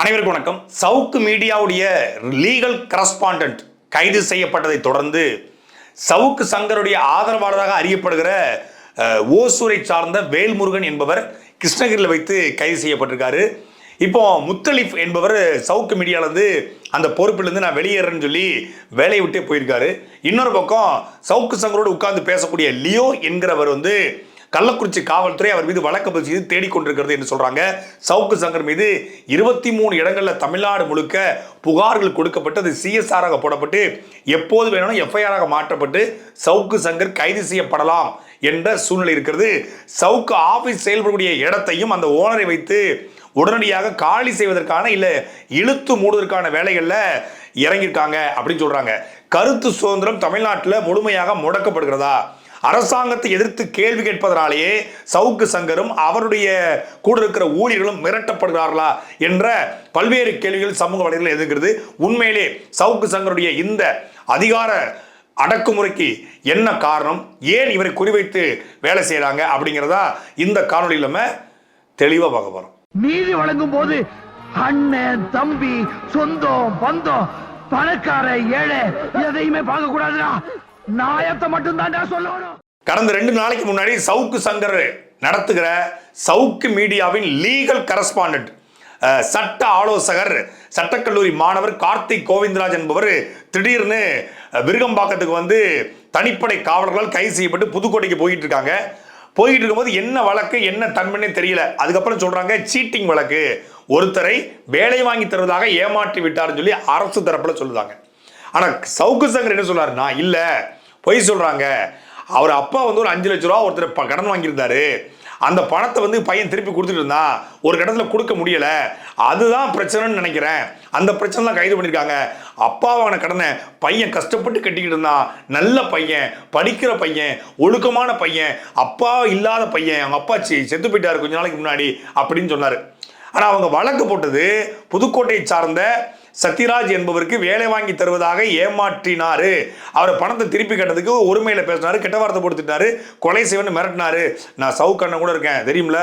அனைவருக்கும் வணக்கம். சவுக்கு மீடியாவுடைய legal correspondent கைது செய்யப்பட்டதை தொடர்ந்து சவுக்கு சங்கருடைய ஆதரவாளராக அறியப்படுகிற ஓசூரை சார்ந்த வேல்முருகன் என்பவர் கிருஷ்ணகிரியில் வைத்து கைது செய்யப்பட்டிருக்காரு. இப்போ முத்தலிஃப் என்பவர் சவுக்கு மீடியாவிலேருந்து அந்த பொறுப்பிலேருந்து நான் வெளியேறேன்னு சொல்லி வேலையை விட்டே போயிருக்காரு. இன்னொரு பக்கம் சவுக்கு சங்கரோடு உட்கார்ந்து பேசக்கூடிய லியோ என்கிறவர் வந்து கள்ளக்குறிச்சி காவல்துறை அவர் மீது வழக்கு பதிவு செய்து தேடிக்கொண்டிருக்கிறது என்று சொல்றாங்க. சவுக்கு சங்கர் மீது இருபத்தி மூணு இடங்களில் தமிழ்நாடு முழுக்க புகார்கள் கொடுக்கப்பட்டு அது சிஎஸ்ஆராக போடப்பட்டு எப்போது வேணாலும் எஃப்ஐஆராக மாற்றப்பட்டு சவுக்கு சங்கர் கைது செய்யப்படலாம் என்ற சூழ்நிலை இருக்கிறது. சவுக்கு ஆபீஸ் செயல்படக்கூடிய இடத்தையும் அந்த ஓனரை வைத்து உடனடியாக காலி செய்வதற்கான இல்லை இழுத்து மூடுவதற்கான வேலைகளில் இறங்கியிருக்காங்க அப்படின்னு சொல்றாங்க. கருத்து சுதந்திரம் தமிழ்நாட்டில் முழுமையாக முடக்கப்படுகிறதா? அரசாங்கத்தை எதிர்த்து கேள்வி கேட்பதனாலேயே சவுக்கு சங்கரும் அவருடைய கூட இருக்கிற ஊழியர்களும் மிரட்டப்படுகிறார்களா என்ற பல்வேறு கேள்விகள் சமூக வலைகளில் எதிர்க்கிறது உண்மையிலே சவுக்கு சங்கருடைய இந்த அதிகார அடக்குமுறைக்கு என்ன காரணம்? ஏன் இவரை குறிவைத்து வேலை செய்கிறாங்க அப்படிங்கிறதா இந்த காணொலியில் நம்ம தெளிவாக பார்க்க போகிறோம் நீதி வழங்கும் போது அண்ணன் தம்பி சொந்தம் பந்தம் பணக்கார ஏழை எதையுமே பார்க்க கூடாதுடா நாயத்தை மட்டும்தான்டா சொல்லணும். கடந்த ரெண்டு நாளைக்கு முன்னாடி சவுக்கு சங்கர் நடத்துகிற சவுக்கு மீடியாவின் லீகல் கரஸ்பாண்டன்ட் சட்ட ஆலோசகர் சட்டக்கல்லூரி மாணவர் கார்த்திக் கோவிந்தராஜ் என்பவர் திடீர்னு விருகம்பாக்கத்துக்கு வந்து தனிப்படை காவலர்களால் கைது செய்யப்பட்டு புதுக்கோட்டைக்கு போயிட்டு இருக்காங்க. போயிட்டு இருக்கும்போது என்ன வழக்கு என்ன தன்மைன்னு தெரியல. அதுக்கப்புறம் சொல்றாங்க சீட்டிங் வழக்கு. ஒருத்தரை வேலை வாங்கி தருவதாக ஏமாற்றி விட்டார்னு சொல்லி அரசு தரப்புல சொல்லுதாங்க. ஆனா சவுக்கு சங்கர் என்ன சொல்றாருன்னா இல்லை பொய் சொல்கிறாங்க அவர் அப்பா வந்து ஒரு அஞ்சு லட்ச ரூபா ஒருத்தர் ப- கடன் வாங்கியிருந்தாரு. அந்த பணத்தை வந்து பையன் திருப்பி கொடுத்துட்டு இருந்தான் ஒரு இடத்துல கொடுக்க முடியலை. அதுதான் பிரச்சனைன்னு நினைக்கிறேன். அந்த பிரச்சனை தான் கைது பண்ணியிருக்காங்க அப்பாவான கடனை பையன் கஷ்டப்பட்டு கட்டிக்கிட்டு இருந்தான் நல்ல பையன் படிக்கிற பையன் ஒழுக்கமான பையன் அப்பா இல்லாத பையன் அவங்க அப்பா செத்து போயிட்டாரு கொஞ்ச நாளைக்கு முன்னாடி அப்படின்னு சொன்னார். ஆனால் அவங்க வழக்கு போட்டது புதுக்கோட்டையை சார்ந்த சத்யராஜ் என்பவருக்கு வேலை வாங்கி தருவதாக ஏமாற்றினாரு. அவர் பணத்தை திருப்பி கட்டதுக்கு ஒருமையில் பேசினாரு கெட்ட வார்த்தை கொடுத்துட்டாரு கொலை செய்வன்னு மிரட்டினாரு. நான் சவுக்கண்ணன் கூட இருக்கேன் தெரியும்ல?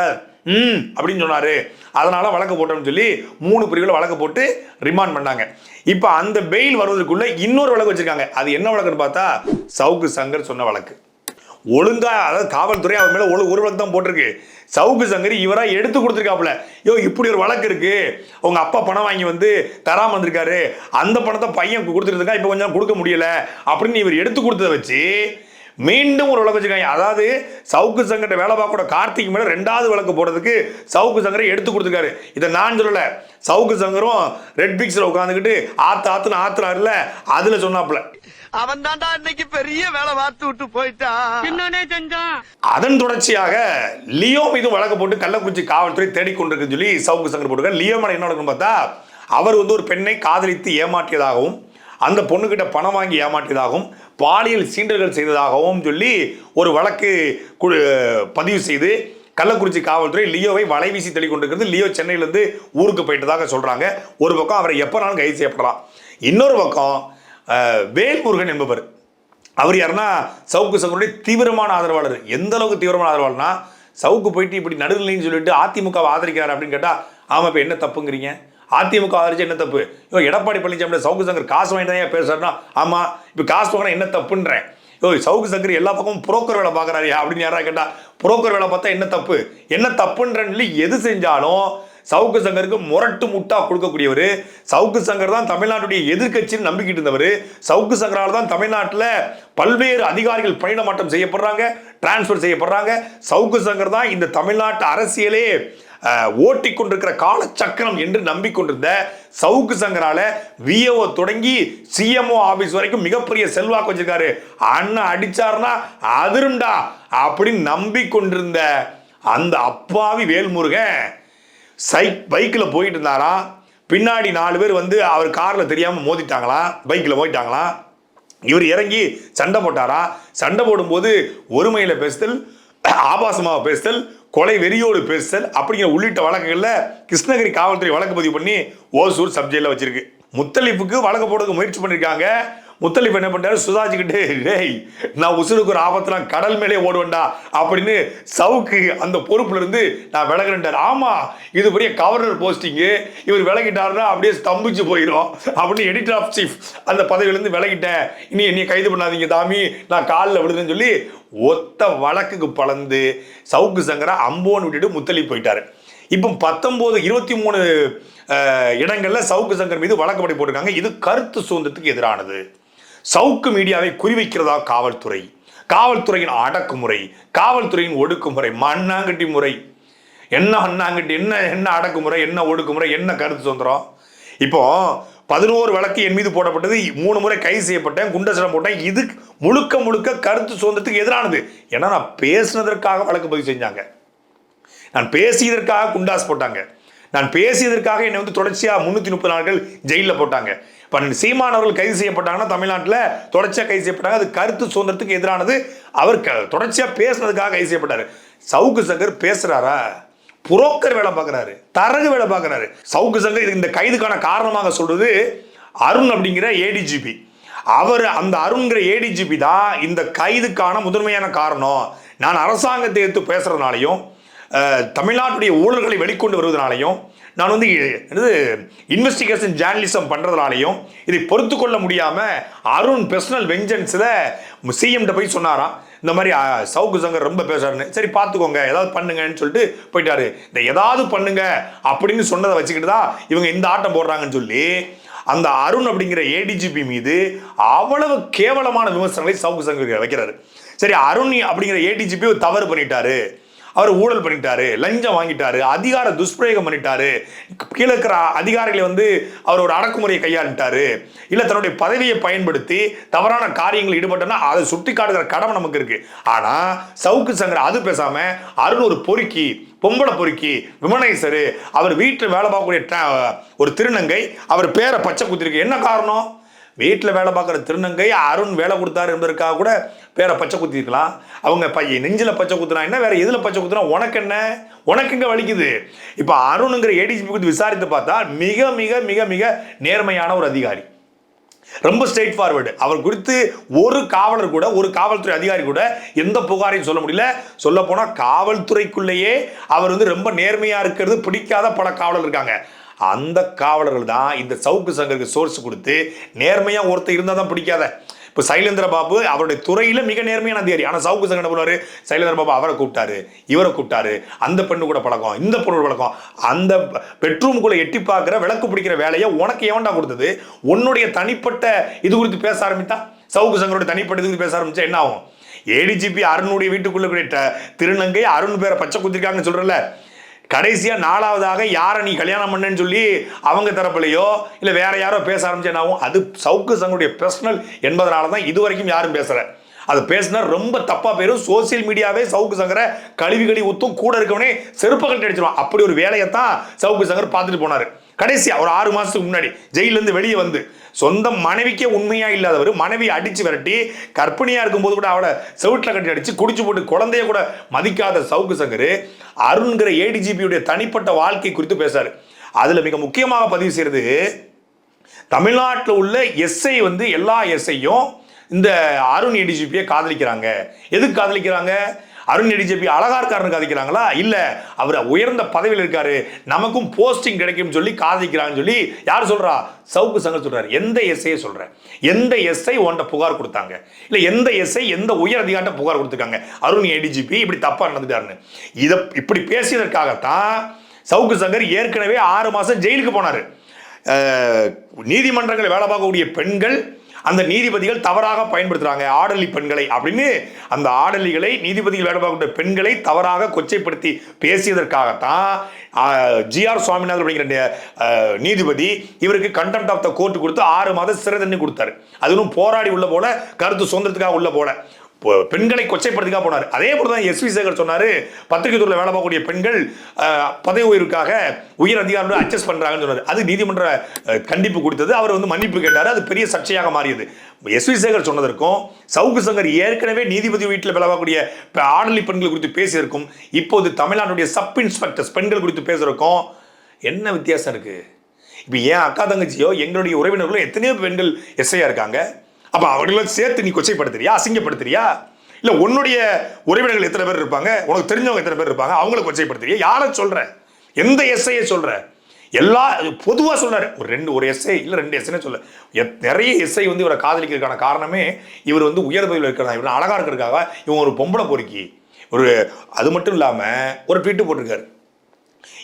ம் அப்படின்னு சொன்னாரு. அதனால வழக்கு போட்டோம்னு சொல்லி மூணு பிரிவுல வழக்கு போட்டு ரிமாண்ட் பண்ணாங்க. இப்போ அந்த பெயில் வருவதற்குள்ள இன்னொரு வழக்கு வச்சிருக்காங்க. அது என்ன வழக்குன்னு பார்த்தா சவுக்கு சங்கர் சொன்ன வழக்கு. ஒழுங்கா அதாவது காவல்துறை அவர் மேலே ஒழு ஒரு வழக்கு தான் போட்டிருக்கு. சவுக்கு சங்கரி இவராக எடுத்து கொடுத்துருக்காப்புல. யோ இப்படி ஒரு வழக்கு இருக்கு. உங்க அப்பா பணம் வாங்கி வந்து தராம வந்திருக்காரு. அந்த பணத்தை பையன் கொடுத்துருக்கா இப்போ கொஞ்சம் கொடுக்க முடியல. அப்படின்னு இவர் எடுத்து கொடுத்ததை வச்சு மீண்டும் ஒரு வழக்கு வச்சுருக்காங்க. அதாவது சவுக்கு சங்கர்ட்ட வேலை பார்க்க கார்த்திக் மேலே ரெண்டாவது வழக்கு போடுறதுக்கு சவுக்கு சங்கரை எடுத்து கொடுத்துருக்காரு. இதை நான் சொல்லலை. சவுக்கு சங்கரும் ரெட் பிக்ஸில் உட்காந்துக்கிட்டு ஆத்து ஆத்துன்னு ஆத்துறாருல அதில் சொன்னாப்புல. அவன் தான்டா இன்னைக்கு பெரிய வேலை பார்த்து விட்டு போயிட்டான் என்னன்னே செஞ்சான் அதன் தொடர்ச்சியாக லியோ மீது வழக்கு போட்டு கள்ளக்குறிச்சி காவல்துறை தேடிக்கொண்டிருக்குன்னு சொல்லி சவுக்கு சங்கர் போட்டுருக்காரு. லியோ மேல என்ன நடக்குன்னு பார்த்தா அவர் வந்து ஒரு பெண்ணை காதலித்து ஏமாற்றியதாகவும் அந்த பொண்ணுகிட்ட பணம் வாங்கி ஏமாற்றியதாகவும் பாலியல் சீண்டல்கள் செய்ததாகவும் சொல்லி ஒரு வழக்கு பதிவு செய்து கள்ளக்குறிச்சி காவல்துறை லியோவை வலைவீசி தேடி கொண்டிருக்கிறது. லியோ சென்னையிலேருந்து ஊருக்கு போயிட்டதாக சொல்றாங்க. ஒரு பக்கம் அவரை எப்போனாலும் கைது செய்யப்படலாம். இன்னொரு பக்கம் வேல்முருகன் என்பவர். அவர் யாருன்னா சவுக்கு சங்கருடைய தீவிரமான ஆதரவாளர். எந்த அளவுக்கு தீவிரமான ஆதரவாளர்னா சவுக்கு போயிட்டு இப்படி நடுநிலைன்னு சொல்லிட்டு அதிமுகவை ஆதரிக்கிறார் அப்படின்னு கேட்டால் ஆமாம் இப்போ என்ன தப்புங்கிறீங்க? அதிமுக ஆதரிச்சு என்ன தப்பு? இப்போ எடப்பாடி பழனிசாமி சவுக்கு சங்கர் காசு வாங்கிட்டு தான் ஆமாம் பேசுறாருன்னா இப்போ காசு வாங்கினா என்ன தப்புன்றேன்? ஓ சவுக்கு சங்கர் எல்லா பக்கமும் புரோக்கர் வேலை பார்க்குறாரு அப்படின்னு யாராவது கேட்டால் புரோக்கர் வேலை பார்த்தா என்ன தப்பு? என்ன தப்புன்றன்னு எது செஞ்சாலும் சவுக்கு சங்கருக்கு முரட்டு முட்டா கொடுக்கக்கூடியவர். சவுக்கு சங்கர் தான் தமிழ்நாட்டுடைய எதிர்க்கட்சின்னு நம்பிக்கிட்டு இருந்தவர். சவுக்கு சங்கரால் தான் தமிழ்நாட்டில் பல்வேறு அதிகாரிகள் பணியிட செய்யப்படுறாங்க டிரான்ஸ்ஃபர் செய்யப்படுறாங்க. சவுக்கு சங்கர் தான் இந்த தமிழ்நாட்டு அரசியலே ஓட்டி கொண்டிருக்கிற காலச்சக்கரம் என்று நம்பிக்கொண்டிருந்த சவுக்கு சங்கரால விஏஓ தொடங்கி சிஎம்ஓ ஆபீஸ் வரைக்கும் மிகப்பெரிய செல்வாக்கு வச்சிருக்காரு. அண்ணன் அடிச்சாருன்னா அதிரும்டா அப்படின்னு நம்பிக்கொண்டிருந்த அந்த அப்பாவி வேல்முருகன். சை பைக்கில் போயிட்டு இருந்தாரா பின்னாடி நாலு பேர் வந்து அவர் காரில் தெரியாமல் மோதிட்டாங்களாம் பைக்கில் போயிட்டாங்களாம் இவர் இறங்கி சண்டை போட்டாரா? சண்டை போடும்போது ஒருமையில் பேசுதல் ஆபாசமாக பேசுதல் கொலை வெறியோடு பேசுதல் அப்படிங்கிற உள்ளிட்ட வழக்குகளில் கிருஷ்ணகிரி காவல்துறை வழக்கு பதிவு பண்ணி ஓசூர் சப்ஜெக்டில் வச்சிருக்கு. முத்தளிப்புக்கு வழக்கு போடுறதுக்கு முயற்சி பண்ணியிருக்காங்க முத்தலிப் என்ன பண்ணாரு சுதாஜிக்கிட்டு டேய் நான் உசுருக்கு ஒரு ஆபத்துலாம் கடல் மேலே ஓடுவேன்டா அப்படின்னு சவுக்கு அந்த பொறுப்புல இருந்து நான் விலகிறேன்டார். ஆமா இது பெரிய கவர்னர் போஸ்டிங்கு இவர் விலகிட்டாருன்னா அப்படியே ஸ்தம்பிச்சு போயிடும் அப்படின்னு எடிட்டர் ஆஃப் சீஃப் அந்த பதவியிலேருந்து விலகிட்டேன். இனி என்னைய கைது பண்ணாதீங்க தாமி. நான் காலில் விடுதுன்னு சொல்லி ஒத்த வழக்குக்கு பலந்து சவுக்கு சங்கரா அம்போன்னு விட்டுட்டு முத்தலி போயிட்டாரு. இப்போ பத்தொம்போது இருபத்தி மூணு இடங்களில் சவுக்கு சங்கர் மீது வழக்கு போட்டிருக்காங்க. இது கருத்து சுதந்திரத்துக்கு எதிரானது. சவுக்கு மீடியாவை குறிவைக்கிறதா காவல்துறை? காவல்துறையின் அடக்குமுறை காவல்துறையின் ஒடுக்குமுறை மண்ணாங்கட்டி முறை. என்ன அண்ணாங்கட்டி என்ன என்ன அடக்குமுறை என்ன ஒடுக்குமுறை என்ன கருத்து சுதந்திரம்? இப்போ பதினோரு வழக்கு என் மீது போடப்பட்டது மூணு முறை கைது செய்யப்பட்டேன் குண்டசனம் போட்டேன். இது முழுக்க முழுக்க கருத்து சுதந்திரத்துக்கு எதிரானது. ஏன்னா நான் பேசினதற்காக வழக்கு பதிவு செஞ்சாங்க. நான் பேசியதற்காக குண்டாஸ் போட்டாங்க. நான் பேசியதற்காக என்னை வந்து தொடர்ச்சியாக முந்நூற்றி முப்பது நாட்கள் ஜெயிலில் போட்டாங்க. இப்போ சீமான் அவர்கள் கைது செய்யப்பட்டாங்கன்னா தமிழ்நாட்டில் தொடர்ச்சியாக கைது செய்யப்பட்டாங்க. அது கருத்து சுதந்திரத்துக்கு எதிரானது. அவர் க தொடர்ச்சியாக பேசுனதுக்காக கைது செய்யப்பட்டார். சவுக்கு சங்கர் பேசுகிறாரா புரோக்கர் வேலை பார்க்குறாரு. தரகு வேலை பார்க்குறாரு. சவுக்கு சங்கர் இது இந்த கைதுக்கான காரணமாக சொல்கிறது அருண் அப்படிங்கிற ஏடிஜிபி அவர் அந்த அருண்கிற ஏடிஜிபி தான் இந்த கைதுக்கான முதன்மையான காரணம். நான் அரசாங்கத்தை எடுத்து பேசுகிறதுனாலையும் தமிழ்நாட்டுடைய ஊழல்களை வெளிக்கொண்டு வருவதனாலையும் நான் வந்து என்னது இன்வெஸ்டிகேஷன் ஜேர்னலிசம் பண்ணுறதுனாலையும் இதை பொறுத்து கொள்ள முடியாமல் அருண் பர்சனல் வெஞ்சன்ஸில் சிஎம்கிட்ட போய் சொன்னாராம். இந்த மாதிரி சவுக்கு சங்கர் ரொம்ப பேசுறாருன்னு. சரி பார்த்துக்கோங்க ஏதாவது பண்ணுங்கன்னு சொல்லிட்டு போயிட்டாரு. இந்த ஏதாவது பண்ணுங்க அப்படின்னு சொன்னதை வச்சுக்கிட்டு தான் இவங்க இந்த ஆட்டம் போடுறாங்கன்னு சொல்லி அந்த அருண் அப்படிங்கிற ஏடிஜிபி மீது அவ்வளவு கேவலமான விமர்சனங்களை சவுக்கு சங்கர் வைக்கிறாரு. சரி அருண் அப்படிங்கிற ஏடிஜிபி தவறு பண்ணிட்டாரு. அவர் ஊழல் பண்ணிட்டாரு லஞ்சம் வாங்கிட்டாரு அதிகார துஷ்பிரயோகம் பண்ணிட்டாரு கீழே இருக்கிற அதிகாரிகளை வந்து அவர் ஒரு அடக்குமுறையை கையாளிட்டாரு இல்ல தன்னுடைய பதவியை பயன்படுத்தி தவறான காரியங்கள் ஈடுபட்டனா அதை சுட்டி காட்டுகிற கடமை நமக்கு இருக்கு. ஆனா சவுக்கு சங்கர அது பேசாம அருண் ஒரு பொறுக்கி பொம்பளை பொறுக்கி விமனேசரு அவர் வீட்டில் வேலை பார்க்கக்கூடிய ஒரு திருநங்கை அவர் பேரை பச்சை குத்திருக்கு. என்ன காரணம்? வீட்டில் வேலை பார்க்குற திருநங்கை அருண் வேலை கொடுத்தாரு என்பதற்காக கூட பேரை பச்சை குத்திருக்கலாம் அவங்க பையன் நெஞ்சில் பச்சை குத்துனா என்ன? வேற எதில் பச்சை குத்துனா உனக்கு என்ன? உனக்கு இங்கே வலிக்குது. இப்போ அருணுங்கிற ஏடிஜிபி குறித்து விசாரித்து பார்த்தா மிக மிக மிக மிக நேர்மையான ஒரு அதிகாரி. ரொம்ப ஸ்ட்ரெயிட் ஃபார்வர்டு அவர் குறித்து ஒரு காவலர் கூட ஒரு காவல்துறை அதிகாரி கூட எந்த புகாரையும் சொல்ல முடியல. சொல்ல போனால் காவல்துறைக்குள்ளேயே அவர் வந்து ரொம்ப நேர்மையாக இருக்கிறது பிடிக்காத பல காவலர் இருக்காங்க. அந்த காவலர்கள் தான் இந்த சவுக்கு சங்கருக்கு சோர்ஸ் கொடுத்து நேர்மையாக ஒருத்தர் இருந்தால் தான் பிடிக்காத. இப்போ சைலேந்திர பாபு அவருடைய துறையில் மிக நேர்மையான அதிகாரி. ஆனால் சவுக்கு சங்கர் என்ன சைலேந்திர பாபு அவரை கூப்பிட்டாரு இவரை கூப்பிட்டாரு அந்த பெண்ணு கூட பழக்கம் இந்த பொண்ணு பழக்கம். அந்த பெட்ரூமுக்குள்ளே எட்டி பார்க்குற விளக்கு பிடிக்கிற வேலையை உனக்கு எவன்டா கொடுத்தது? உன்னுடைய தனிப்பட்ட இது குறித்து பேச ஆரம்பித்தா? சவுக்கு சங்கரோட தனிப்பட்ட இது குறித்து பேச ஆரம்பிச்சா என்ன ஆகும்? ஏடிஜிபி அருணுடைய வீட்டுக்குள்ளே இருக்கிற திருநங்கை அருண் பேரை பச்சை குத்திருக்காங்கன்னு சொல்கிறல கடைசியாக நாலாவதாக யாரை நீ கல்யாணம் பண்ணேன்னு சொல்லி அவங்க தரப்புலையோ இல்லை வேற யாரோ பேச ஆரம்பிச்சேனாவும் அது சவுக்கு சங்கருடைய பர்சனல் என்பதனால தான் இது வரைக்கும் யாரும் பேசல. அது பேசினா ரொம்ப தப்பாக போயிடும் சோசியல் மீடியாவே சவுக்கு சங்கரை கழுவி கழுவி ஊத்தும். கூட இருக்கவனே செருப்பு கட்டி அடிச்சிருவான். அப்படி ஒரு வேலையை தான் சவுக்கு சங்கர் பார்த்துட்டு போனார். கடைசியாக ஒரு ஆறு மாதத்துக்கு முன்னாடி ஜெயிலேருந்து வெளியே வந்து சொந்த மனைவிக்கே உண்மையா இல்லாதவர் மனைவி அடிச்சு விரட்டி கற்பிணியா இருக்கும்போது கூட அவளை செவிட்டில் கட்டி அடிச்சு குடிச்சு போட்டு குழந்தைய கூட மதிக்காத சவுக்கு சங்கர் அருண்கிற ஏடிஜிபியுடைய தனிப்பட்ட வாழ்க்கை குறித்து பேசாரு அதுல மிக முக்கியமாக பதிவு செய்யறது தமிழ்நாட்டில் உள்ள எஸ்ஐ வந்து எல்லா எஸ்ஐயும் இந்த அருண் ஏடிஜிபியை காதலிக்கிறாங்க. எதுக்கு காதலிக்கிறாங்க? அருண் எடிஜிபி அழகா இருக்காருன்னு காதலிக்கிறாங்களா இல்ல அவர் உயர்ந்த பதவியில் இருக்காரு. நமக்கும் போஸ்டிங் கிடைக்கும்னு சொல்லி காதிக்கிறான்னு சொல்லி யார் சொல்றா? சவுக்கு சங்கர் சொல்றாரு. எந்த எஸ்ஐயை சொல்றேன்? எந்த எஸ்ஐ உன்ட்ட புகார் கொடுத்தாங்க? இல்ல எந்த எஸ்ஐ எந்த உயர் அதிகாரிட்ட புகார் கொடுத்துருக்காங்க? அருண் எடிஜிபி இப்படி தப்பா நடந்துட்டாருன்னு. இதை இப்படி பேசியதற்காகத்தான் சவுக்கு சங்கர் ஏற்கனவே ஆறு மாசம் ஜெயிலுக்கு போனாரு. நீதிமன்றங்கள் வேலை பார்க்கக்கூடிய பெண்கள் அந்த நீதிபதிகள் தவறாக பயன்படுத்துறாங்க. ஆடலி பெண்களை அப்படின்னு அந்த ஆடலிகளை நீதிபதிகள் வேலை பார்க்கக்கூடிய பெண்களை தவறாக கொச்சைப்படுத்தி பேசியதற்காகத்தான் ஜிஆர் சுவாமிநாதன் அப்படிங்கிற நீதிபதி இவருக்கு கண்டெம்ட் ஆஃப் த கோர்ட் கொடுத்து ஆறு மாதம் சிறை தண்டனை கொடுத்தாரு. அதுவும் போராடி உள்ள போல கருத்து சுதந்திரத்துக்காக உள்ள போல. பெண்களை கொச்சைப்படுத்திக்கா போனார். அதே போல தான் எஸ்வி சேகர் சொன்னாரு பத்திரிகை துறையில் வேலை பார்க்கக்கூடிய பெண்கள் பதவி உயர்வுக்காக உயர் அதிகாரிகள் அட்ஜஸ்ட் பண்றாங்கன்னு சொன்னார். அது நீதிமன்ற கண்டிப்பு கொடுத்தது. அவர் வந்து மன்னிப்பு கேட்டார். அது பெரிய சர்ச்சையாக மாறியது. எஸ்வி சேகர் சொன்னதற்கும் சவுக்கு சங்கர் ஏற்கனவே நீதிபதி வீட்டில் வேலை பார்க்கக்கூடிய ஆடலி பெண்கள் குறித்து பேசியிருக்கும். இப்போது தமிழ்நாட்டுடைய சப் இன்ஸ்பெக்டர்ஸ் பெண்கள் குறித்து பேசுறதுக்கும் என்ன வித்தியாசம் இருக்கு? இப்போ ஏன் அக்கா தங்கச்சியோ எங்களுடைய உறவினர்களோ எத்தனையோ பெண்கள் எஸ்ஐயா இருக்காங்க. அப்ப அவர்களும் சேர்த்து நீ கொச்சைப்படுத்துறியா அசிங்கப்படுத்துறியா? இல்ல உன்னுடைய உறவினர்கள் எத்தனை பேர் இருப்பாங்க? உனக்கு தெரிஞ்சவங்க எத்தனை பேர் இருப்பாங்க? அவங்கள கொச்சைப்படுத்துறியா? யாரை சொல்ற? எந்த எஸ்ஐயை சொல்ற? எல்லா பொதுவா சொல்றாரு. ஒரு ரெண்டு ஒரு எஸ்ஐ இல்ல ரெண்டு எஸ்ஐன்னு சொல்ல. எத்- நிறைய எஸ்ஐ வந்து இவரை காதலிக்கிறதுக்கான காரணமே இவர் வந்து உயர் பதவியில் இருக்கிறதா இவர் அழகா இருக்கிறதுக்காக இவன் ஒரு பொம்பளை பொறுக்கி ஒரு அது மட்டும் இல்லாம ஒரு ட்வீட்டு போட்டிருக்காரு.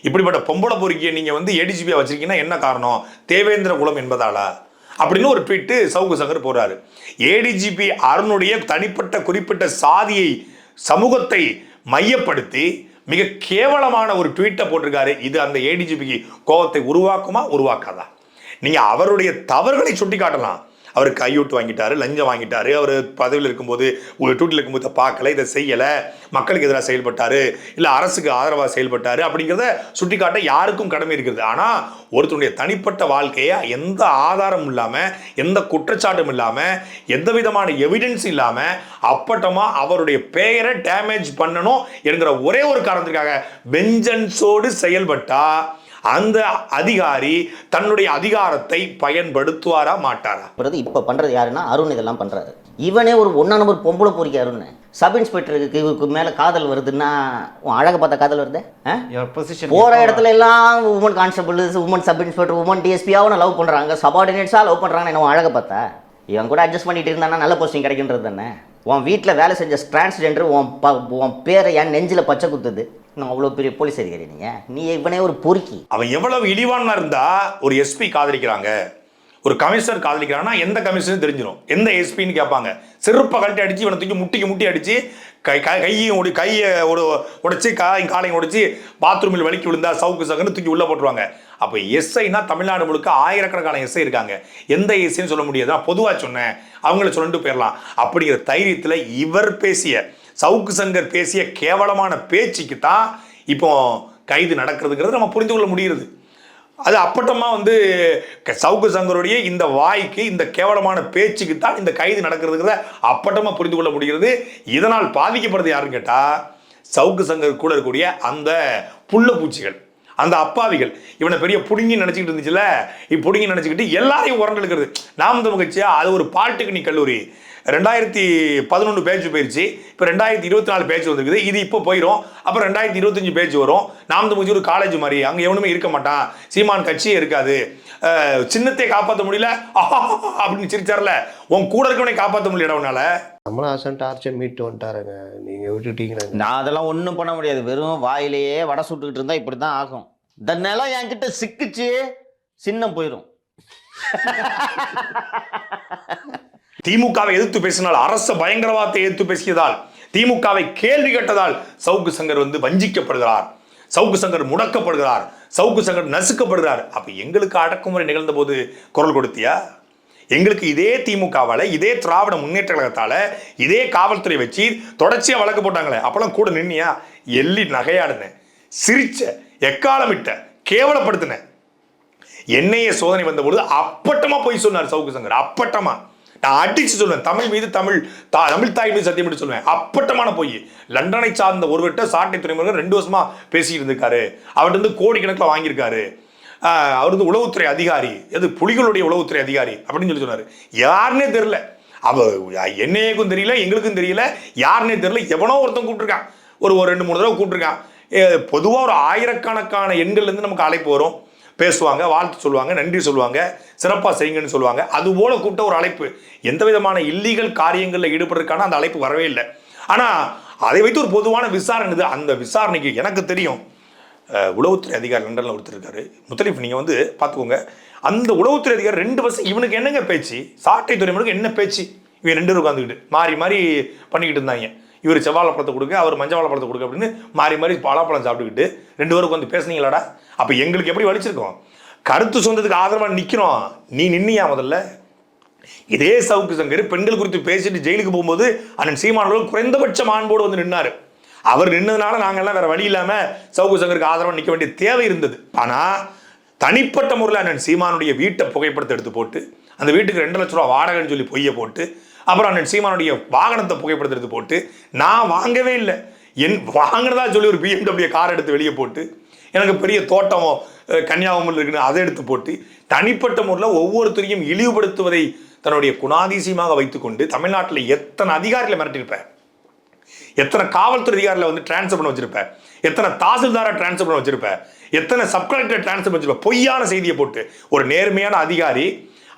இப்படிப்பட்ட பொம்பளை பொறுக்கியை நீங்க வந்து ஏடிஜிபியா வச்சிருக்கீங்கன்னா என்ன காரணம்? தேவேந்திர குலம் என்பதாலா? அப்படின்னு ஒரு ட்வீட்டு சவுக்கு சங்கர் போறாரு ஏடிஜிபி அருணுடைய தனிப்பட்ட குறிப்பிட்ட சாதியை சமூகத்தை மையப்படுத்தி மிக கேவலமான ஒரு ட்வீட்டை போட்டிருக்காரு. இது அந்த ஏடிஜிபிக்கு கோபத்தை உருவாக்குமா? உருவாக்காதா? நீங்க அவருடைய தவறுகளை சுட்டி காட்டலாம் அவர் கையூட்டு வாங்கிட்டாரு லஞ்சம் வாங்கிட்டாரு. அவர் பதவியில் இருக்கும்போது டூட்டில் இருக்கும்போது பார்க்கல இதை செய்யலை. மக்களுக்கு எதிராக செயல்பட்டாரு. இல்லை அரசுக்கு ஆதரவாக செயல்பட்டாரு அப்படிங்கிறத சுட்டிக்காட்ட யாருக்கும் கடமை இருக்கிறது. ஆனால் ஒருத்தருடைய தனிப்பட்ட வாழ்க்கையை எந்த ஆதாரம் இல்லாமல் எந்த குற்றச்சாட்டும் இல்லாமல் எந்த விதமான எவிடன்ஸ் இல்லாமல் அப்பட்டமாக அவருடைய பெயரை டேமேஜ் பண்ணணும் என்கிற ஒரே ஒரு காரணத்துக்காக வெஞ்சன்ஸோடு செயல்பட்டால் அந்த அதிகாரி தன்னுடைய அதிகாரத்தை பயன்படுத்துவாரா மாட்டாரா? இப்போ பண்ணுறது யாருன்னா அருண் இதெல்லாம் பண்ணுறாரு இவனே ஒரு ஒன்றா நம்பர் பொம்பளை பொறிக்க அருண். சப் இன்ஸ்பெக்டருக்கு இவருக்கு மேலே காதல் வருதுன்னா உன் அழகை பார்த்தா காதல் வருது? ஆ? Your position போகிற இடத்துல எல்லாம் woman constable woman sub inspector woman டிஎஸ்பியாவும் love பண்ணுறாங்க சபார்டினேட்ஸாக லவ் பண்ணுறாங்க என்ன அழகை பார்த்தா? இவன் கூட அட்ஜஸ்ட் பண்ணிட்டு இருந்தானா நல்ல போஸ்டிங் கிடைக்கின்றது தானே? உன் வீட்டில் வேலை செஞ்ச டிரான்ஸ்ஜெண்டர் உன் ப உன் பேரை என் நெஞ்சில் பச்சை குத்துது. நான் அவ்வளோ பெரிய போலீஸ் அதிகாரி நீங்கள் நீ இவனே ஒரு பொறுக்கி. அவன் எவ்வளவு இழிவானா இருந்தா ஒரு எஸ்பி காதலிக்கிறாங்க. ஒரு கமிஷனர் காதலிக்கிறான்னா எந்த கமிஷனர் தெரிஞ்சிடும் எந்த எஸ்பின்னு கேட்பாங்க. செருப்பை கழட்டி அடிச்சு இவனை தூக்கி முட்டிக்கு முட்டி அடிச்சு கை கை கையையும் உடி கையை ஒரு உடைச்சி காலையும் காலையும் உடைச்சி பாத்ரூமில் வலிக்கி விழுந்தா சவுக்கு சவுக்குன்னு தூக்கி உள்ள போட்டுருவாங்க. அப்போ எஸ்ஐனா தமிழ்நாடு முழுக்க ஆயிரக்கணக்கான எஸ்ஐ இருக்காங்க. எந்த எஸ்ஐன்னு சொல்ல முடியாது நான் பொதுவாக சொன்னேன். அவங்கள சொல்லிட்டு போயிடலாம். அப்படிங்கிற தைரியத்தில் இவர் பேசிய சவுக்கு சங்கர் பேசிய கேவலமான பேச்சுக்கு தான் இப்போ கைது நடக்கிறதுங்கிறது நம்ம புரிந்து கொள்ள முடியுது அது அப்பட்டமாக வந்து சவுக்கு சங்கருடைய இந்த வாய்க்கு இந்த கேவலமான பேச்சுக்கு தான் இந்த கைது நடக்கிறதுங்கிறத அப்பட்டமாக புரிந்து கொள்ள முடிகிறது. இதனால் பாதிக்கப்படுறது யாருன்னு கேட்டால் சவுக்கு சங்கர் கூட இருக்கக்கூடிய அந்த புள்ள பூச்சிகள் அந்த அப்பாவிகள். இவனை பெரிய புடுங்கி நினச்சிக்கிட்டு இருந்துச்சுல இப்ப புடுங்கி நினச்சிக்கிட்டு எல்லாரையும் உரண்டு எடுக்கிறது நாம் தமிழ் கட்சியா அது ஒரு பாலிடெக்னிக் கல்லூரி. ரெண்டாயிரத்தி பதினொன்று பேஜ் போயிருச்சு. இப்போ ரெண்டாயிரத்தி இருபத்தி நாலு பேஜ் வந்திருக்குது. இது இப்போ போயிடும் அப்புறம் ரெண்டாயிரத்தி இருபத்தஞ்சு பேஜ் வரும். நாம் தமிழ் ஒரு காலேஜ் மாதிரி. அங்கே எவனுமே இருக்க மாட்டான். சீமான் கட்சியே இருக்காது. சின்னத்தை காப்பாற்ற முடியல. அப்படின்னு சிரிச்சார்ல. உன் கூட இருக்கவனை காப்பாற்ற முடியல உன்னால. கமலஹாசன் டார்ச்சர் மீட்டு வந்துட்டாருங்க. நீங்க விட்டுட்டீங்களே நான் அதெல்லாம் ஒன்றும் பண்ண முடியாது. வெறும் வாயிலேயே வடை சுட்டுக்கிட்டு இருந்தா இப்படி தான் ஆகும். இந்த நிலம் என்கிட்ட சிக்குச்சு சின்னம் போயிடும் திமுகவை எதிர்த்து பேசினால் அரச பயங்கரவாதத்தை எதிர்த்து பேசியதால் திமுகவை கேள்வி கேட்டதால் சவுக்கு சங்கர் வந்து வஞ்சிக்கப்படுகிறார். சவுக்கு சங்கர் முடக்கப்படுகிறார். சவுக்கு சங்கர் நசுக்கப்படுகிறார். அப்ப எங்களுக்கு அடக்குமுறை நிகழ்ந்த போது குரல் கொடுத்தியா? எங்களுக்கு இதே திமுகவால் இதே திராவிட முன்னேற்ற கழகத்தால் இதே காவல்துறை வச்சு தொடர்ச்சியாக வழக்கு போட்டாங்களே அப்பெல்லாம் கூட நின்னியா? எள்ளி நகையாடுனேன் சிரிச்ச எக்காலமிட்ட கேவலப்படுத்தின. என்னையே சோதனை வந்தபொழுது அப்பட்டமாக போய் சொன்னார் சவுக்கு சங்கர் அப்பட்டமாக நான் அடிச்சு சொல்லுவேன். தமிழ் மீது தமிழ் தா தமிழ் தாய் மீது சத்தியம் பண்ணி சொல்லுவேன். அப்பட்டமான போய். லண்டனை சார்ந்த ஒருவர்கிட்ட சாட்டை துறைமுருகன் ரெண்டு வருஷமா பேசிட்டு இருந்திருக்காரு அவர்கிட்ட வந்து கோடிக்கணக்கில் வாங்கியிருக்காரு. அவர் வந்து உளவுத்துறை அதிகாரி. அது புலிகளுடைய உளவுத்துறை அதிகாரி அப்படின்னு சொல்லி சொன்னார். யாருன்னே தெரியல. அவ என்னையக்கும் தெரியல எங்களுக்கும் தெரியல. யாருன்னே தெரியல. எவனோ ஒருத்தன் கூப்பிட்டுருக்கான். ஒரு ஒரு ரெண்டு மூணு தடவை கூப்பிட்டுருக்கான். பொதுவாக ஒரு ஆயிரக்கணக்கான எண்கள்லேருந்து நமக்கு அழைப்பு வரும். பேசுவாங்க வாழ்த்து சொல்லுவாங்க நன்றி சொல்லுவாங்க சிறப்பாக செய்யுங்கன்னு சொல்லுவாங்க. அதுபோல் கூப்பிட்ட ஒரு அழைப்பு. எந்த விதமான இல்லீகல் காரியங்களில் ஈடுபடுறதுக்கான அந்த அழைப்பு வரவே இல்லை. ஆனால் அதை வைத்து ஒரு பொதுவான விசாரணை இது. அந்த விசாரணைக்கு எனக்கு தெரியும். உளவுத்துறை அதிகாரி லண்டனில் ஒருத்தர் இருக்காரு. முத்தலீஃப் நீங்கள் வந்து பார்த்துக்கோங்க. அந்த உளவுத்துறை அதிகாரி ரெண்டு வருஷம் இவனுக்கு என்னங்க பேச்சு? சாட்டை துறைமுகனுக்கு என்ன பேச்சு? இவன் ரெண்டு பேரும் உட்காந்துக்கிட்டு மாறி மாறி பண்ணிக்கிட்டு இருந்தாங்க. இவர் செவ்வாழை பழத்தை கொடுக்க அவர் மஞ்சள் வாழை பழத்தை கொடுக்க அப்படின்னு மாறி மாறி பலாப்பழம் சாப்பிட்டுக்கிட்டு ரெண்டு பேரும் வந்து பேசுனீங்களாடா? அப்போ எங்களுக்கு எப்படி வலிச்சிருக்கோம்? கருத்து சொந்தத்துக்கு ஆதரவாக நிற்கிறோம் நீ நின்னியா முதல்ல? இதே சவுக்கு சங்கர் பெண்கள் குறித்து பேசிட்டு ஜெயிலுக்கு போகும்போது அண்ணன் சீமானவர்கள் குறைந்தபட்ச மாண்போடு வந்து நின்னார். அவர் நின்னதுனால நாங்கள்லாம் வேற வழி இல்லாமல் சவுக்கு சங்கருக்கு ஆதரவாக நிற்க வேண்டிய தேவை இருந்தது. ஆனால் தனிப்பட்ட முறையில் அண்ணன் சீமானுடைய வீட்டை புகைப்படத்தை எடுத்து போட்டு அந்த வீட்டுக்கு ரெண்டு லட்ச ரூபா வாடகைன்னு சொல்லி பொய்யை போட்டு அப்புறம் அண்ணன் சீமானுடைய வாகனத்தை புகைப்படத்தை எடுத்து போட்டு நான் வாங்கவே இல்லை. என் வாங்கினதா சொல்லி ஒரு பிஎம்டபிள்யூ கார் எடுத்து வெளியே போட்டு எனக்கு பெரிய தோட்டம் கன்னியாகுமரி கன்னியாகுமரியில் இருக்குன்னு அதை எடுத்து போட்டு தனிப்பட்ட முறையில் ஒவ்வொருத்தரையும் இழிவுபடுத்துவதை தன்னுடைய குணாதிசயமாக வைத்துக்கொண்டு தமிழ்நாட்டில் எத்தனை அதிகாரிகளை மிரட்டியிருப்பேன் எத்தனை காவல்துறை அதிகாரிகளை வந்து டிரான்ஸ்ஃபர் பண்ண வச்சிருப்பேன் எத்தனை தாசில்தாரை டிரான்ஸ்ஃபர் பண்ண வச்சிருப்பேன் எத்தனை சப் கலெக்டர் டிரான்ஸ்ஃபர் பண்ண பொய்யான செய்தியை போட்டு ஒரு நேர்மையான அதிகாரி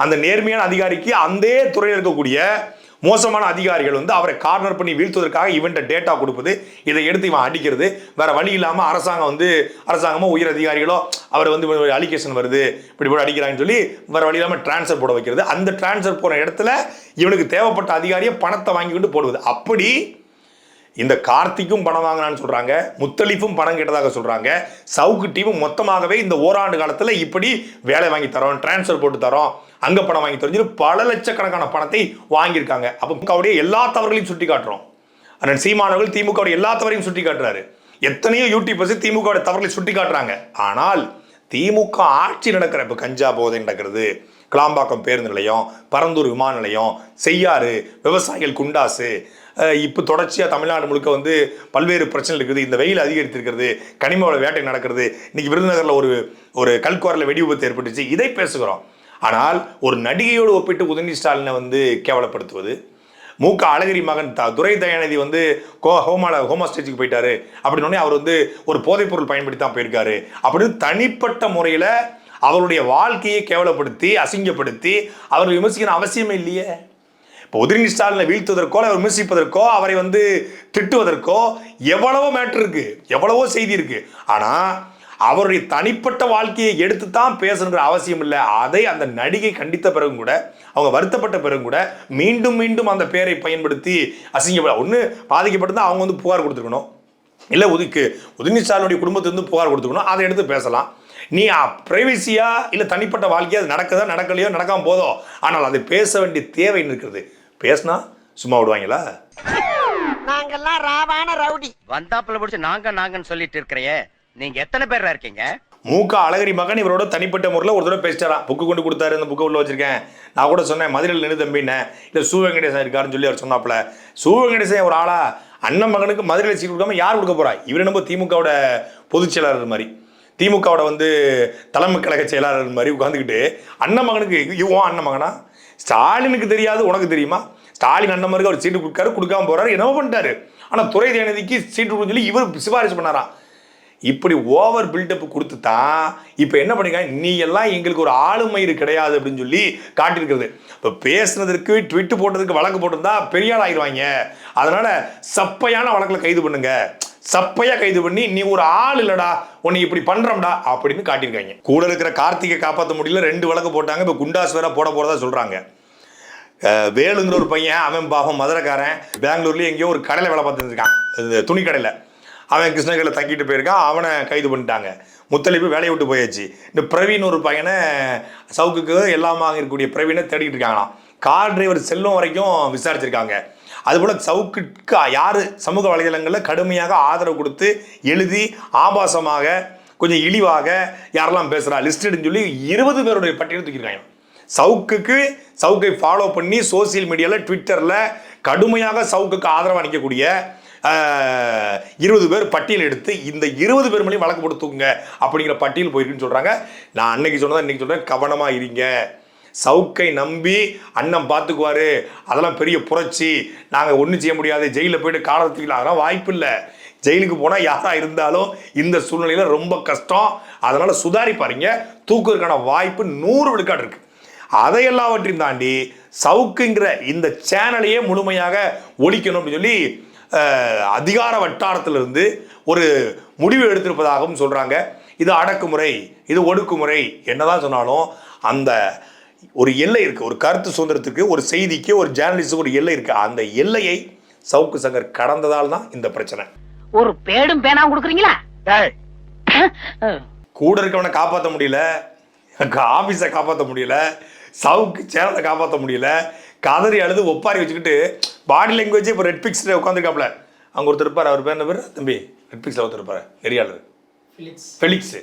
அந்த நேர்மையான அதிகாரிக்கு அந்த துறையில் இருக்கக்கூடிய மோசமான அதிகாரிகள் வந்து அவரை கார்னர் பண்ணி வீழ்த்துவதற்காக இவன்ட்ட டேட்டா கொடுப்பது இதை எடுத்து இவன் அடிக்கிறது. வேற வழி இல்லாமல் அரசாங்கம் வந்து அரசாங்கமோ உயர் அதிகாரிகளோ அவர் வந்து அலிகேஷன் வருது. இப்படி போட அடிக்கிறாங்கன்னு சொல்லி வேற வழி இல்லாமல் டிரான்ஸ்ஃபர் போட வைக்கிறது. அந்த டிரான்ஸ்ஃபர் போன இடத்துல இவனுக்கு தேவைப்பட்ட அதிகாரியை பணத்தை வாங்கி கொண்டு போடுவது. அப்படி இந்த கார்த்திக்கும் பணம் வாங்கினான்னு சொல்றாங்க முத்தலிஃபும் பணம் கேட்டதாக சொல்றாங்க. சவுக்கு டீமும் மொத்தமாகவே இந்த ஓராண்டு காலத்துல இப்படி வேலை வாங்கி தரோம் டிரான்ஸ்ஃபர் போட்டு தரோம் அங்க பணம் வாங்கி தரோம் பல லட்சக்கணக்கான பணத்தை வாங்கியிருக்காங்க. அப்போ திமுகவுடைய எல்லா தவறுகளையும் சுட்டி காட்டுறோம் அண்ணன் சீமானவர்கள் திமுகவுடைய எல்லா தவறையும் சுட்டி காட்டுறாரு எத்தனையோ யூடியூபர்ஸ் திமுக தவறுகளை சுட்டி காட்டுறாங்க ஆனால் திமுக ஆட்சி நடக்கிற இப்போ கஞ்சா போதை நடக்கிறது கிளாம்பாக்கம் பேருந்து நிலையம் பரந்தூர் விமான நிலையம் செய்யாறு விவசாயிகள் குண்டாசு இப்போ தொடர்ச்சியாக தமிழ்நாடு முழுக்க வந்து பல்வேறு பிரச்சனை இருக்குது. இந்த வெயில் அதிகரித்திருக்கிறது கனிம வள வேட்டை நடக்கிறது இன்னைக்கு விருதுநகரில் ஒரு ஒரு கல்குவாரில் வெடி விபத்து ஏற்பட்டுச்சு. இதை பேசுகிறோம். ஆனால் ஒரு நடிகையோடு ஒப்பிட்டு உதயநிதி ஸ்டாலினை வந்து கேவலப்படுத்துவது மூக்க அழகிரி மகன் த துரை தயாநிதி வந்து கோ ஹோமால ஹோமா ஸ்டேஜுக்கு போயிட்டாரு. அப்படின்னு அவர் வந்து ஒரு போதைப்பொருள் பயன்படுத்தி தான் போயிருக்காரு. அப்படின்னு தனிப்பட்ட முறையில் அவருடைய வாழ்க்கையை கேவலப்படுத்தி அசிங்கப்படுத்தி அவர் விமர்சிக்கிற அவசியமே இல்லையே. இப்போ உதிரினி ஸ்டாலினை வீழ்த்துவதற்கோ அவர் விமர்சிப்பதற்கோ அவரை வந்து திட்டுவதற்கோ எவ்வளவோ மேட்ரு இருக்கு. எவ்வளவோ செய்தி இருக்கு. ஆனால் அவருடைய தனிப்பட்ட வாழ்க்கையை எடுத்து தான் பேசணுங்கிற அவசியம் இல்லை. அதை அந்த நடிகை கண்டித்த பிறகும் கூட அவங்க வருத்தப்பட்ட பிறகும் கூட மீண்டும் மீண்டும் அந்த பேரை பயன்படுத்தி அசிங்கப்பட ஒன்று பாதிக்கப்பட்டிருந்தா அவங்க வந்து புகார் கொடுத்துருக்கணும். இல்லை உதிக்கு உதினிஸ்டாலினுடைய குடும்பத்திலிருந்து புகார் கொடுத்துக்கணும் அதை எடுத்து பேசலாம். நீ பிரைவசியா இல்லை தனிப்பட்ட வாழ்க்கையா அது நடக்குதோ நடக்கலையோ நடக்காம போதோ ஆனால் அதை பேச வேண்டிய தேவை இருக்கிறது பேசினா சும்மா விடுவாங்களா? நாங்கெல்லாம் ராவான ரவுடி. வந்தாப்புல பிடிச்சு நாங்க நாங்கன்னு சொல்லிட்டு இருக்கிறையே நீங்க எத்தனை பேர் இருக்கீங்க? மூக்க அழகிரி மகன் இவரோட தனிப்பட்ட முறையில் ஒரு தடவை பேசிட்டாராம். புக்கு கொண்டு கொடுத்தாரு இந்த புக்கை உள்ள வச்சிருக்கேன். நான் கூட சொன்னேன் மதுரையில் நின்று தம்பின்னேன் இல்லை சு வெங்கடேசன் இருக்காருன்னு சொல்லி அவர் சொன்னாப்புல. சு வெங்கடேசன் ஒரு ஆளா அண்ணன் மகனுக்கு மதுரையில் சீட் கொடுக்காம யார் கொடுக்க போறா? இவர் நம்ம திமுகவோட பொதுச் செயலாளர் மாதிரி. திமுகவோட வந்து தலைமை கழக செயலாளர் மாதிரி உட்காந்துக்கிட்டு அண்ணன் மகனுக்கு இவன் அண்ணன் மகனா? ஸ்டாலினுக்கு தெரியாது உனக்கு தெரியுமா? ஸ்டாலின் அண்ணன் மாதிரி அவர் சீட்டு கொடுக்காரு கொடுக்காம போறாரு என்னவோ பண்ணிட்டாரு. ஆனால் துறை தயாநிதிக்கு சீட்டு கொடுக்கணும்னு சொல்லி இவர் சிபாரிசு பண்ணாராம். இப்படி ஓவர் பில்டப் கொடுத்து தான் இப்போ என்ன பண்ணிருக்காங்க? நீ எல்லாம் எங்களுக்கு ஒரு ஆளுமயிறு கிடையாது அப்படின்னு சொல்லி காட்டியிருக்கிறது. இப்போ பேசுனதற்கு ட்விட்டு போட்டதுக்கு வழக்கு போட்டிருந்தா பெரிய ஆள் அதனால சப்பையான வழக்கில் கைது பண்ணுங்க. சப்பையா கைது பண்ணி நீ ஒரு ஆள் இல்லடா உன்னை இப்படி பண்ணுறோம்டா அப்படின்னு காட்டியிருக்காங்க. கூட இருக்கிற கார்த்திகை காப்பாற்ற முடியல ரெண்டு வழக்கு போட்டாங்க. இப்போ குண்டாஸ் வேற போட போறதா சொல்றாங்க. வேலுங்கிற ஒரு பையன் அவன் பாவம் மதுரைக்காரன் பெங்களூர்லேயே எங்கேயோ ஒரு கடையில் வேலை பார்த்துருக்கான் இந்த துணி கடையில் அவன் கிருஷ்ணகிரியில் தங்கிட்டு போயிருக்கான் அவனை கைது பண்ணிட்டாங்க. முத்தளிப்பு வேலையை விட்டு போயாச்சு. இந்த பிரவீன் ஒரு பையனை சவுக்குக்கு எல்லாமா இருக்கக்கூடிய பிரவீனை தேடிட்டு இருக்காங்களாம். கார் டிரைவர் செல்லும் வரைக்கும் விசாரிச்சிருக்காங்க. அதுபோல் சவுக்குக்கு யார் சமூக வலைதளங்களில் கடுமையாக ஆதரவு கொடுத்து எழுதி ஆபாசமாக கொஞ்சம் இழிவாக யாரெல்லாம் பேசுகிறா லிஸ்டட்னு சொல்லி இருபது பேருடைய பட்டியல் தூக்கியிருக்காங்க. சவுக்குக்கு சவுக்கை ஃபாலோ பண்ணி சோசியல் மீடியாவில் ட்விட்டரில் கடுமையாக சவுக்குக்கு ஆதரவாக நிற்கக்கூடிய இருபது பேர் பட்டியல் எடுத்து இந்த இருபது பேர் மேலேயும் வழக்கு போட்டு தூக்குங்க அப்படிங்கிற பட்டியல் போயிருக்குன்னு சொல்கிறாங்க நான் அன்னைக்கு சொன்னதான் இன்னைக்கு சொல்கிறேன் கவனமாக இருங்க. சவுக்கை நம்பி அண்ணன் பார்த்துக்குவாரு அதெல்லாம் பெரிய புரட்சி. நாங்கள் ஒன்றும் செய்ய முடியாது. ஜெயிலில் போயிட்டு காலத்துக்கலாம் அதெல்லாம் வாய்ப்பு இல்லை. ஜெயிலுக்கு போனால் யாராக இருந்தாலும் இந்த சூழ்நிலையில் ரொம்ப கஷ்டம். அதனால் சுதாரிப்பாருங்க. தூக்குறதுக்கான வாய்ப்பு நூறு விழுக்காடு இருக்குது அதை எல்லாவற்றையும் தாண்டி சவுக்குங்கிற இந்த சேனலையே முழுமையாக ஒழிக்கணும் அப்படின்னு சொல்லி அதிகார வட்டாரத்திலிருந்து ஒரு முடிவு எடுத்திருப்பதாகவும் சொல்கிறாங்க இது அடக்குமுறை இது ஒடுக்குமுறை என்னதான் சொன்னாலும் அந்த ஒரு எல்லை இருக்குது ஒரு கருத்து சுதந்திரத்துக்கு ஒரு செய்திக்கு ஒரு ஜேர்னலிஸ்டுக்கு ஒரு எல்லை இருக்குது அந்த எல்லையை சவுக்கு சங்கர் கடந்ததால் தான் இந்த பிரச்சனை. ஒரு பேடும் பேனா கொடுக்குறீங்களா? கூட இருக்கவனை காப்பாற்ற முடியல ஆஃபீஸை காப்பாற்ற முடியல சவுக்கு சேனலை காப்பாற்ற முடியல. கதறி அழுது ஒப்பாரி வச்சுக்கிட்டு பாடி லாங்குவேஜ் இப்போ ரெட் பிக்ஸில் உட்காந்துருக்காப்புல அங்கே ஒருத்தர் இருப்பார் அவர் பேர் என்ன பேர்? தம்பி ரெட் பிக்ஸில் ஒருத்தர் இருப்பார் நெறியாளர். ஃபெலிக்ஸ்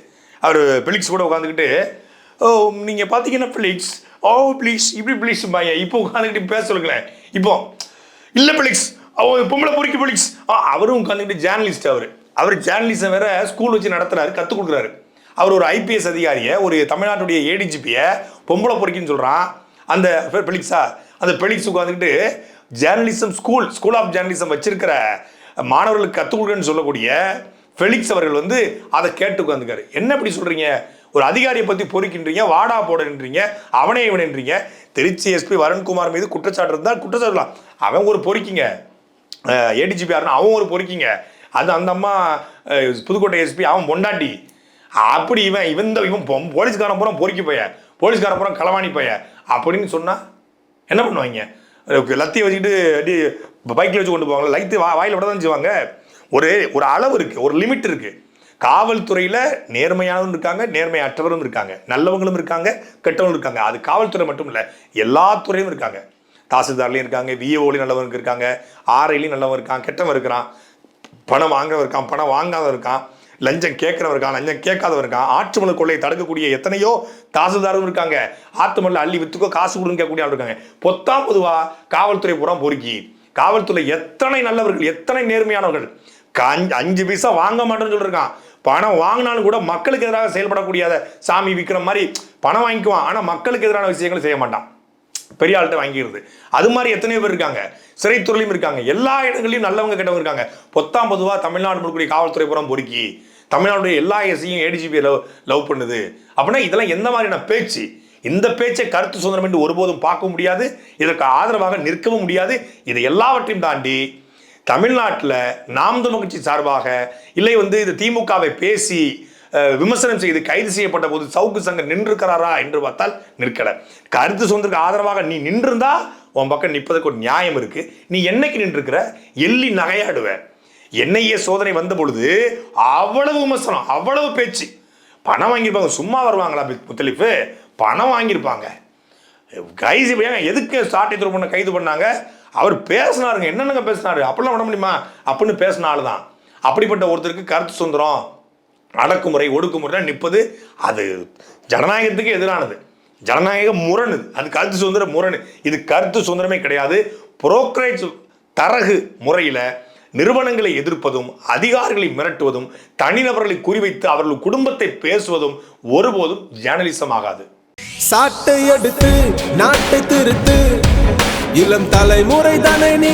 அவர் ஃபெலிக்ஸ் கூட உட்காந்துக்கிட்டு ஓ நீங்கள் பார்த்தீங்கன்னா ஃபெலிக்ஸ் ஓ ப்ளீஸ் இப்படி ப்ளீஸ் பாய இப்போ உட்காந்துக்கிட்டு பேச சொல்லுங்களேன். இப்போ இல்லை ஃபெலிக்ஸ் அவ பொம்பளை பொறிக்க ஃபெலிக்ஸ் ஆ அவரும் உட்காந்துக்கிட்டு ஜேர்னலிஸ்ட் அவர். அவர் ஜேர்னலிசம் வேற ஸ்கூல் வச்சு நடத்துறாரு கற்றுக் கொடுக்குறாரு. அவர் ஒரு ஐபிஎஸ் அதிகாரியை ஒரு தமிழ்நாட்டுடைய ஏடிஜிபியை பொம்பளை பொறுக்கின்னு சொல்கிறான் அந்த பெலிக்ஸா அந்த பெலிக்ஸ் உட்காந்துக்கிட்டு journalism school school of journalism வச்சிருக்கிற மாணவர்களுக்கு கற்றுக்கொடுக்கன்னு சொல்லக்கூடிய ஃபெலிக்ஸ் அவர்கள் வந்து அதை கேட்டு உட்காந்துக்காரு என்ன இப்படி சொல்கிறீங்க ஒரு அதிகாரியை பற்றி பொறிக்கின்றீங்க வாடா போடன்றீங்க அவனே இவனன்றீங்க. திருச்சி எஸ்பி வருண்குமார் மீது குற்றச்சாட்டு இருந்தால் குற்றச்சாட்டுலாம் அவன் ஒரு பொறிக்கிங்க. ஏடிஜிபி யாருன்னா அவன் ஒரு பொறிக்கிங்க. அது அந்த அம்மா புதுக்கோட்டை எஸ்பி அவன் பொண்டாட்டி. அப்படி இவன் இவன் இந்த இவன் போலீஸ்காரன் பூரா பொறுக்கி போய போலீஸ்கார பூரா களவாணி பைய அப்படின்னு சொன்னால் என்ன பண்ணுவாங்க? லத்தியை வச்சுக்கிட்டு அப்படி பைக்கில் வச்சு கொண்டு போவாங்க லைத்து வா வாயில் விட தான் செய்வாங்க. ஒரு ஒரு அளவு இருக்குது ஒரு லிமிட் இருக்குது காவல்துறையில் நேர்மையானவரும் இருக்காங்க நேர்மையற்றவரும் இருக்காங்க. நல்லவங்களும் இருக்காங்க கெட்டவங்களும் இருக்காங்க. அது காவல்துறை மட்டும் இல்லை எல்லா துறையும் இருக்காங்க. தாசில்தார்லையும் இருக்காங்க விஏஓலையும் நல்லவங்க இருக்காங்க ஆர்ஐலையும் நல்லவங்க இருக்கான் கெட்டவன் இருக்கிறான் பணம் வாங்குறவன் இருக்கான் பணம் வாங்காதவன் இருக்கான். லஞ்சம் கேட்கிறவன் இருக்கான் லஞ்சம் கேட்காதவர் இருக்கான் ஆற்றுமலை கொள்ளையை தடுக்கக்கூடிய எத்தனையோ தாசில்தாரும் இருக்காங்க. ஆத்துமல்ல அள்ளி வித்துக்கோ காசு கொடுங்க கேட்கக்கூடிய ஆள் இருக்காங்க. பொத்தாம் பொதுவா காவல்துறை பூரா பொறுக்கி. காவல்துறை எத்தனை நல்லவர்கள் எத்தனை நேர்மையானவர்கள். அஞ்சு பைசா வாங்க மாட்டேன்னு சொல்லிருக்கான். பணம் வாங்கினாலும் கூட மக்களுக்கு எதிராக செயல்படக்கூடிய சாமி விற்கிற மாதிரி பணம் வாங்கிக்குவான். ஆனால் மக்களுக்கு எதிரான விஷயங்களை செய்ய மாட்டான். பெரிய ஆள்கிட்ட வாங்கிடுது அது மாதிரி எத்தனையோ பேர் இருக்காங்க. சிறைத்துறையிலும் இருக்காங்க. எல்லா இடங்களையும் நல்லவங்க கெட்டவங்க இருக்காங்க. பொத்தாம் பொதுவாக தமிழ்நாடு முழுக்கூடிய காவல்துறை புறம் பொறுக்கி. தமிழ்நாடுடைய எல்லா எஸ்ஐயும் ஏடிஜிபி லவ் லவ் பண்ணுது. அப்படின்னா இதெல்லாம் எந்த மாதிரியான பேச்சு? இந்த பேச்சை கருத்து சுதந்திரம் என்று ஒருபோதும் பார்க்க முடியாது. இதற்கு ஆதரவாக நிற்கவும் முடியாது. இது எல்லாவற்றையும் தாண்டி தமிழ்நாட்டில் நாம் தமிழ் கட்சி சார்பாக இல்லை வந்து இது திமுகவை பேசி விமர்சனம் செய்து கைது செய்யப்பட்ட போது சவுக்கு சங்கர் நின்றிருக்கிறாரா என்று பார்த்தால் நிற்கல. கருத்து சுதந்திரக்கு ஆதரவாக நீ நின்றிருந்தா உன் பக்கம் நிற்பதற்கு ஒரு நியாயம் இருக்கு. நீ என்னைக்கு நின்றுருக்கிற? எள்ளி நகையாடுவ. என்ஐஏ சோதனை வந்த பொழுது அவ்வளவு விமர்சனம் அவ்வளவு பேச்சு. பணம் வாங்கியிருப்பாங்க சும்மா வருவாங்களா முத்தலிஃபு பணம் வாங்கியிருப்பாங்க. கைது ஏங்க எதுக்கு சாட்டை துறை பண்ண கைது பண்ணாங்க? அவர் பேசினாருங்க. என்னென்னங்க பேசினாரு? அப்படிலாம் விட முடியுமா? அப்படின்னு பேசின ஆள் தான். அப்படிப்பட்ட ஒருத்தருக்கு கருத்து சுதந்திரம் அடக்குமுறை ஒடுக்குமுறை நிற்பது அது ஜனநாயகத்துக்கு எதிரானது. ஜனநாயக முரண். அது கருத்து சுதந்திர முரணு. இது கருத்து சுதந்திரமே கிடையாது. புரோக்ரேஜ் தரகு முறையில் நிறுவனங்களை எதிர்ப்பதும் அதிகாரிகளை மிரட்டுவதும் தனிநபர்களை குறிவைத்து அவர்கள் குடும்பத்தை பேசுவதும் ஒருபோதும் ஜேர்னலிசம் ஆகாது. சாட்டை எடுத்து நாட்டை திருத்து இளம் தலைமுறை தானே நீ